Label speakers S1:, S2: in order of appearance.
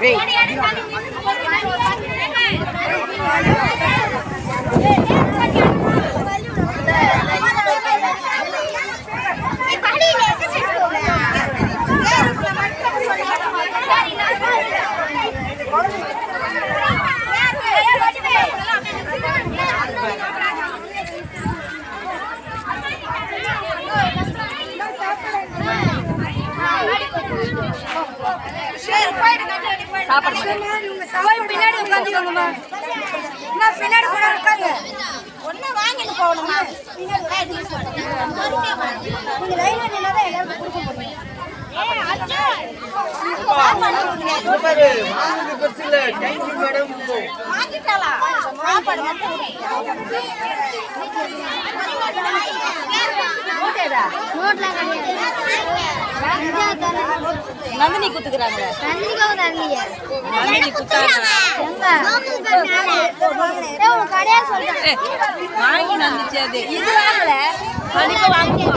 S1: Wait பின்னாடி உட்காந்துக்கோங்கம்மா. அம்மா, பின்னாடி கூட உட்காந்து
S2: ஒண்ணு வாங்கிட்டு போகணுமா.
S1: நீங்க லைனா நின்னாதான் எல்லாருக்கும் கொடுக்க முடியும்.
S3: சூப்பர். வாங்குறது பெருசு இல்ல. தேங்க்யூ மேடம்
S2: சாப்பாடு மட்டும்
S4: நந்தினி குத்துக்கிறாங்க நந்தினி குத்தாங்க வாங்கி நந்துச்சு அது. இது வாங்கல. கண்டிப்பா வாங்கி